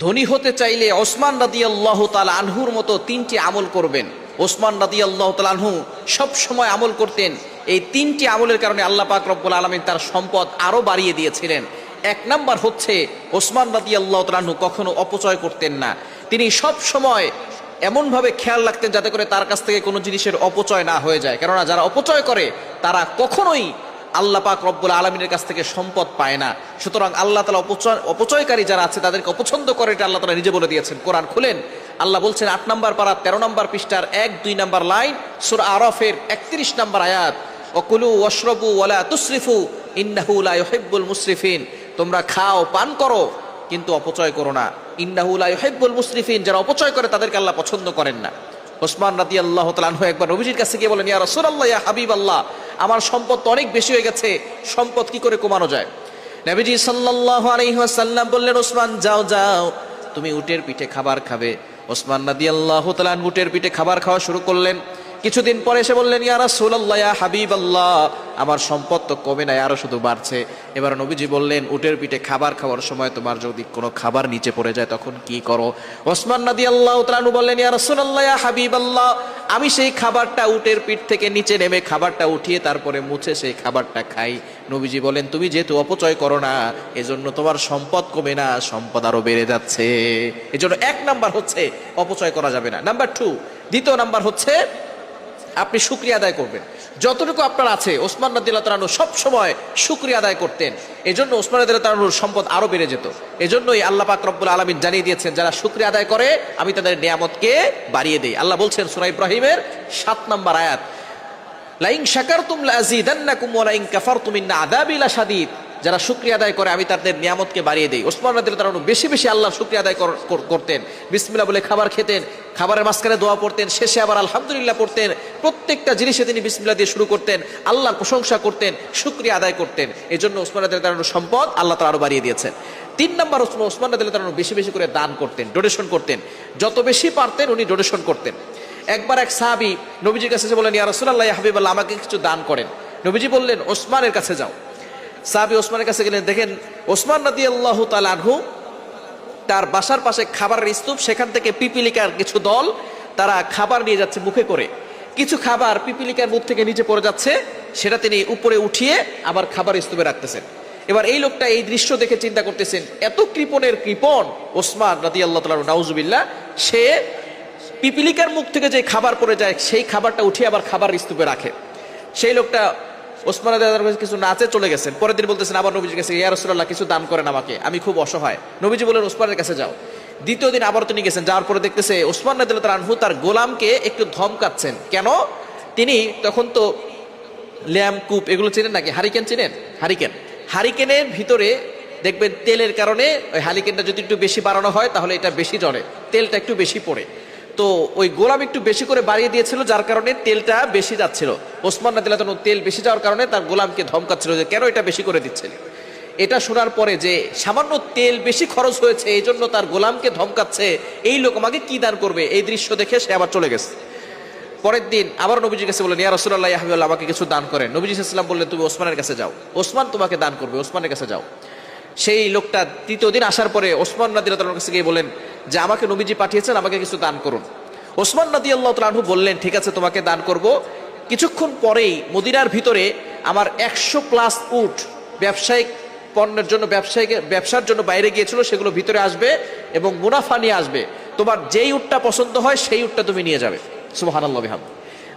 ধনী হতে চাইলে ওসমান রাদি আল্লাহ তাল আনহুর মতো তিনটি আমল করবেন। ওসমান রাদি আল্লাহ তাল আনহু সব সময় আমল করতেন। এই তিনটি আমলের কারণে আল্লাহ পাক রব্বুল আলমিন তার সম্পদ আরও বাড়িয়ে দিয়েছিলেন। এক নাম্বার হচ্ছে, ওসমান রাদি আল্লাহ তালহু কখনো অপচয় করতেন না। তিনি সব সময় এমনভাবে খেয়াল রাখতেন যাতে করে তার কাছ থেকে কোনো জিনিসের অপচয় না হয়ে যায়। কেননা যারা অপচয় করে, তারা কখনোই আল্লাহ পাক রব্বুল আলমিনের কাছ থেকে সম্পদ পায় না। সুতরাং আল্লাহ তালা অপচয় অপচয়কারী যারা আছে, তাদেরকে অপছন্দ করে এটা আল্লাহ তালা নিজে বলে দিয়েছেন। কোরআন খুলেন। আল্লাহ বলছেন, আট নম্বর পাড়া তেরো নম্বর পৃষ্ঠার এক, দুই নম্বর লাইন, সুর আরফের একত্রিশ নম্বর আয়াত অকুলু ওয়শরবু ওয়ালা তুসরিফু, ইন্নাহু লা ইউহিব্বুল মুসরিফিন। তোমরা খাও, পান করো, কিন্তু অপচয় করো না। ইন্নাহু লা ইউহিব্বুল মুসরিফিন, যারা অপচয় করে, তাদেরকে আল্লাহ পছন্দ করেন না। ওসমান রাদি আল্লাহ তালহ একবার নবীজির কাছে গিয়ে বলেন, ইয়া আল্লাহ ইয়া হাবিব আল্লাহ আমার সম্পদ অনেক বেশি হয়ে গেছে, সম্পদ কি করে কমানো যায়? নবীজি সাল্লাহ সাল্লাম বললেন, ওসমান, যাও যাও, তুমি উটের পিঠে খাবার খাবে। ওসমান রাদি আল্লাহ তালান উটের পিঠে খাবার খাওয়া শুরু করলেন। কিছুদিন পরে এসে বললেন, ইয়া রাসূলুল্লাহ হাবিব আল্লাহ আমার সম্পদ তো কমে নাই, আরও শুধু বাড়ছে। এবার নবীজি বললেন, উটের পিঠে খাবার খাওয়ার সময় তোমার যদি কোনো খাবার নিচে পড়ে যায়, তখন কি করো? ওসমান নাদি আল্লাহ তালু বললেন, ইয়া রাসূলুল্লাহ হাবিব আল্লাহ আমি সেই খাবারটা উটের পিঠ থেকে নিচে নেমে খাবারটা উঠিয়ে তারপরে মুছে সেই খাবারটা খাই। নবীজি বলেন, তুমি যেহেতু অপচয় করো না, এজন্য তোমার সম্পদ কমে না, সম্পদ আরও বেড়ে যাচ্ছে। এজন্য এক নাম্বার হচ্ছে, অপচয় করা যাবে না। নাম্বার টু দ্বিতীয় নাম্বার হচ্ছে আপনি শুক্রিয়া আদায় করবেন। যতটুকু আপনার আছে, ওসমান রাদিল্লাহ তালানু সব সময় শুক্রিয়া আদায় করতেন। এজন্য ওসমান রাদিল্লাহ তালানুর সম্পদ আরও বেড়ে যেত। এজন্যই আল্লাহ পাক রব্বুল আলমিন জানিয়ে দিয়েছেন, যারা শুক্রিয়া আদায় করে, আমি তাদের নিয়ামতকে বাড়িয়ে দিই। আল্লাহ বলছেন সুরা ইব্রাহিমের সাত নম্বর আয়াত লাইং শাকার তুম লাজিদান্নাকুম ওয়া লাইং কাফারতুম ইন্না আযাবি যারা শুক্রিয়া আদায় করে, আমি তাদের নিয়ামতকে বাড়িয়ে দিই। ওসমান রাদিল্লাহু তাআলা বেশি বেশি আল্লাহ শুক্রিয়া আদায় কর- কর- করতেন। বিসমিল্লাহ বলে খাবার খেতেন, খাবারের মাঝখানে দোয়া পড়তেন, শেষে আবার আলহামদুলিল্লাহ পড়তেন। প্রত্যেকটা জিনিসে তিনি বিসমিল্লাহ দিয়ে শুরু করতেন, আল্লাহর প্রশংসা করতেন, শুক্রিয়া আদায় করতেন। এই জন্য ওসমান রাদিল্লাহু তাআলার সম্পদ আল্লাহ তারা আরও বাড়িয়ে দিয়েছেন। তিন নম্বর ওসমান ওসমান রাদিল্লাহু তাআলা বেশি বেশি করে দান করতেন ডোনেশন করতেন। যত বেশি পারতেন উনি ডোনেশন করতেন। একবার এক সাহাবি নবীজির কাছে এসে বললেন, ইয়া রাসূলুল্লাহ, ইয়া হাবিবাল্লাহ, আমাকে কিছু দান করেন। নবীজি বললেন, ওসমানের কাছে যাও। সাহাবি ওসমানের কাছে গেলেন, দেখেন, ওসমান নদী আল্লাহ আনহু, তার বাসার পাশে খাবারের স্তূপ, সেখান থেকে পিপিলিকার কিছু দল তারা খাবার নিয়ে যাচ্ছে মুখে করে। কিছু খাবার পিপিলিকার মুখ থেকে নিচে পড়ে যাচ্ছে, সেটা তিনি উপরে উঠিয়ে আবার খাবার স্তূপে রাখতেছেন। এবার এই লোকটা এই দৃশ্য দেখে চিন্তা করতেছেন, এত কৃপণের কৃপণ ওসমান রাদি আল্লাহ তালা নাউজুবিল্লাহ, সে পিপিলিকার মুখ থেকে যে খাবার পড়ে যায়, সেই খাবারটা উঠিয়ে আবার খাবার স্তূপে রাখে। সেই লোকটা ওসমান কাছে নাচে চলে গেছেন। পরের দিন বলতেছেন, আবার নবীজির কাছে, ইয়া রসুল্লাহ কিছু দান করেন আমাকে। আমি খুব অসহায়। নবীজি বলেন ওসমানের কাছে যাও। দ্বিতীয় দিন আবার তিনি গেছেন, যাওয়ার পরে দেখতেছে, ওসমান নাদিল্লাহ আনহু তার গোলামকে একটু ধমকাচ্ছেন। কেন? তিনি তখন তো ল্যাম কূপ, এগুলো চেনেন নাকি? হারিকেন চেনেন? হারিকেন। হারিকেনের ভিতরে দেখবেন তেলের কারণে ওই হারিকেনটা যদি একটু বেশি বাড়ানো হয়, তাহলে এটা বেশি জ্বলে। তেলটা একটু বেশি পড়ে। তো ওই গোলাম একটু বেশি করে বাড়িয়ে দিয়েছিল, যার কারণে তেলটা বেশি যাচ্ছিল। ওসমান নাদিল্লাহ তেল বেশি যাওয়ার কারণে তার গোলামকে ধমকাচ্ছিল যে, কেন এটা বেশি করে দিচ্ছেন? এটা শোনার পরে যে, সামান্য তেল বেশি খরচ হয়েছে, এই জন্য তার গোলামকে ধমকাচ্ছে, এই লোক আমাকে কি দান করবে? এই দৃশ্য দেখে সে আবার চলে গেছে। পরের দিন আবার নবীজির কাছে বললেন, ইয়া রসুল্লাহ হাবিবুল্লাহ, আমাকে কিছু দান করেন। নবীজি ইসলাম বললেন, তুমি ওসমানের কাছে যাও। ওসমান তোমাকে দান করবে, ওসমানের কাছে যাও। সেই লোকটা তৃতীয় দিন আসার পরে ওসমান নাদির কাছে গিয়ে বলেন যে, আমাকে নবীজি পাঠিয়েছেন, আমাকে কিছু দান করুন। ওসমান নাদি আল্লাহ তালু বললেন, ঠিক আছে, তোমাকে দান করব। কিছুক্ষণ পরেই মদিনার ভিতরে আমার একশো প্লাস উট ব্যবসায়িক পণ্যের জন্য, ব্যবসায়িক, ব্যবসার জন্য বাইরে গিয়েছিল, সেগুলো ভিতরে আসবে এবং মুনাফা নিয়ে আসবে। তোমার যেই উটটা পছন্দ হয়, সেই উটটা তুমি নিয়ে যাবে। সুবাহান আল্লাহ বিহাম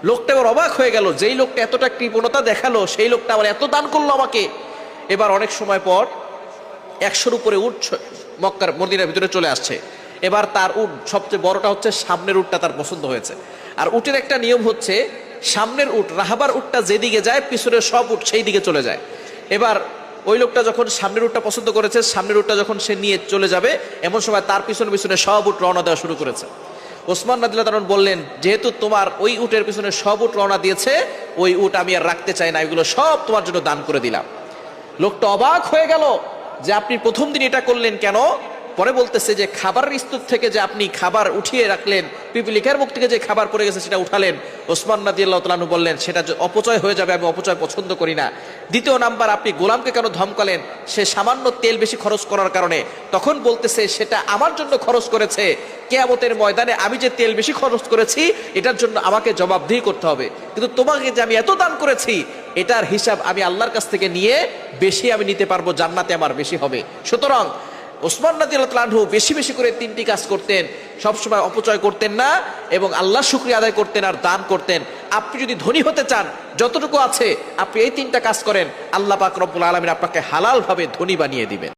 লোকটা এবার অবাক হয়ে গেল, যেই লোকটা এতটা কৃপণতা দেখাল, সেই লোকটা আবার এত দান করল আমাকে। এবার অনেক সময় পর একশোর উপরে ছ- মক্কার মদিনার ভিতরে চলে আসছে। এবার তার উট সবচেয়ে বড়টা হচ্ছে সামনের উটটা তার পছন্দ হয়েছে। আর উটের একটা নিয়ম হচ্ছে, সামনের উট, রাহাবার উটটা যেদিকে যায়, পিছনের সব উট সেই দিকে চলে যায়। এবার ওই লোকটা যখন সামনের উটটা পছন্দ করেছে, সামনের উটটা যখন সে নিয়ে চলে যাবে, এমন সময় তার পিছনে পিছনে সব উট রওনা দেওয়া শুরু করেছে। ওসমান নাদিল্লা তারণ বললেন, যেহেতু তোমার ওই উটের পিছনে সব উট রওনা দিয়েছে, ওই উট আমি আর রাখতে চাই না, এগুলো সব তোমার জন্য দান করে দিলাম। লোকটা অবাক হয়ে গেল। যে আপনি প্রথম দিন এটা করলেন কেন? পরে বলতেছে যে খাবারের স্তূপ থেকে যে আপনি খাবার উঠিয়ে রাখলেন, পিপিলিকার মুখ থেকে যে খাবার পড়ে গেছে সেটা উঠালেন, ওসমান নাদি আল্লাহ বললেন, সেটা অপচয় হয়ে যাবে, আমি অপচয় পছন্দ করি না। দ্বিতীয় নাম্বার, আপনি গোলামকে কেন ধমকালেন? সে সামান্য তেল বেশি খরচ করার কারণে। তখন বলতেছে, সেটা আমার জন্য খরচ করেছে। কেয়ামতের ময়দানে আমি যে তেল বেশি খরচ করেছি, এটার জন্য আমাকে জবাবদিহি করতে হবে। কিন্তু তোমাকে যে আমি এত দান করেছি এটার হিসাব আমি আল্লাহর কাছ থেকে নিয়ে বেশি আমি নিতে পারব, জান্নাতে আমার বেশি হবে। সুতরাং ওসমান নাদিয়ালহু বেশি বেশি করে তিনটি কাজ করতেন, সবসময় অপচয় করতেন না এবং আল্লাহ শুক্রিয়া আদায় করতেন আর দান করতেন। আপনি যদি ধনী হতে চান, যতটুকু আছে, আপনি এই তিনটা কাজ করেন, আল্লাহ পাক রব্বুল আলমিন আপনাকে হালালভাবে ধনী বানিয়ে দিবেন।